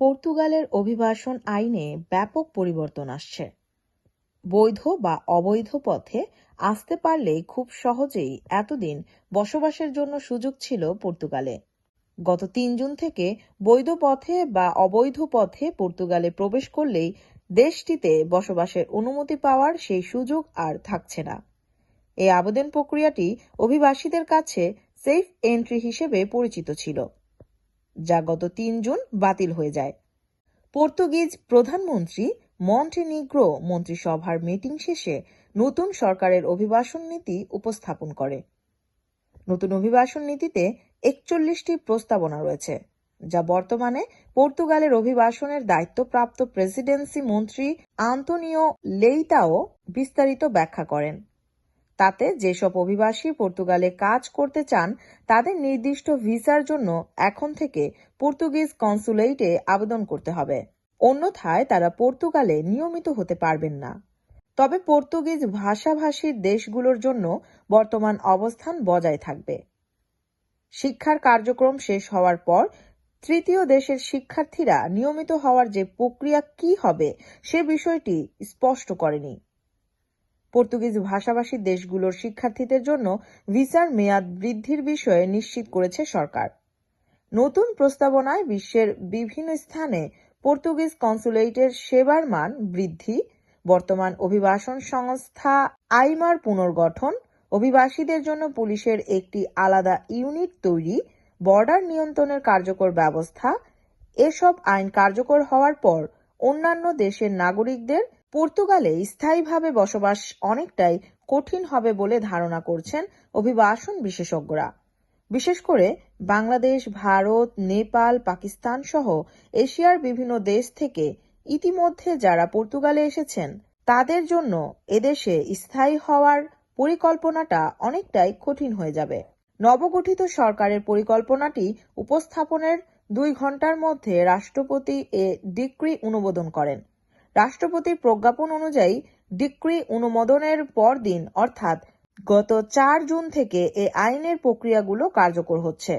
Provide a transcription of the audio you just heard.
পর্তুগালের অভিবাসন আইনে ব্যাপক পরিবর্তন আসছে। বৈধ বা অবৈধ পথে আসতে পারলেই খুব সহজেই এতদিন বসবাসের জন্য সুযোগ ছিল পর্তুগালে। গত তিন জুন থেকে বৈধ পথে বা অবৈধ পথে পর্তুগালে প্রবেশ করলেই দেশটিতে বসবাসের অনুমতি পাওয়ার সেই সুযোগ আর থাকছে না। এই আবেদন প্রক্রিয়াটি অভিবাসীদের কাছে সেফ এন্ট্রি হিসেবে পরিচিত ছিল। যা গত তিন জুন বাতিল হয়ে যায়। পর্তুগিজ প্রধানমন্ত্রী মন্টেনিগ্রো মন্ত্রিসভার মিটিং শেষে নতুন সরকারের অভিবাসন নীতি উপস্থাপন করে। নতুন অভিবাসন নীতিতে একচল্লিশটি প্রস্তাবনা রয়েছে, যা বর্তমানে পর্তুগালের অভিবাসনের দায়িত্বপ্রাপ্ত প্রেসিডেন্সি মন্ত্রী আন্তোনিও লেইতাও বিস্তারিত ব্যাখ্যা করেন। তাতে যেসব অভিবাসী পর্তুগালে কাজ করতে চান, তাদের নির্দিষ্ট ভিসার জন্য এখন থেকে পর্তুগিজ কনসুলেটে আবেদন করতে হবে। অন্যথায় তারা পর্তুগালে নিয়মিত হতে পারবেন না। তবে পর্তুগিজ ভাষাভাষীর দেশগুলোর জন্য বর্তমান অবস্থান বজায় থাকবে। শিক্ষার কার্যক্রম শেষ হওয়ার পর তৃতীয় দেশের শিক্ষার্থীরা নিয়মিত হওয়ার যে প্রক্রিয়া কি হবে, সে বিষয়টি স্পষ্ট করেনি। পর্তুগিজ ভাষাভাষী দেশগুলোর শিক্ষার্থীদের জন্য ভিসার মেয়াদ বৃদ্ধির বিষয়ে নিশ্চিত করেছে সরকার। নতুন প্রস্তাবনায় বিশ্বের বিভিন্ন স্থানে পর্তুগিজ কনসুলেটের সেবার মান বৃদ্ধি, বর্তমান অভিবাসন সংস্থা আইমার পুনর্গঠন, অভিবাসীদের জন্য পুলিশের একটি আলাদা ইউনিট তৈরি, বর্ডার নিয়ন্ত্রণের কার্যকর ব্যবস্থা, এসব আইন কার্যকর হওয়ার পর অন্যান্য দেশের নাগরিকদের পর্তুগালে স্থায়ীভাবে বসবাস অনেকটাই কঠিন হবে বলে ধারণা করছেন অভিবাসন বিশেষজ্ঞরা। বিশেষ করে বাংলাদেশ, ভারত, নেপাল, পাকিস্তান সহ এশিয়ার বিভিন্ন দেশ থেকে ইতিমধ্যে যারা পর্তুগালে এসেছেন, তাদের জন্য এদেশে স্থায়ী হওয়ার পরিকল্পনাটা অনেকটাই কঠিন হয়ে যাবে। নবগঠিত সরকারের পরিকল্পনাটি উপস্থাপনের দুই ঘণ্টার মধ্যে রাষ্ট্রপতি এ ডিক্রি অনুমোদন করেন। রাষ্ট্রপতির প্রজ্ঞাপন অনুযায়ী ডিক্রি অনুমোদনের পর দিন, অর্থাৎ গত চার জুন থেকে এ আইনের প্রক্রিয়াগুলো কার্যকর হচ্ছে।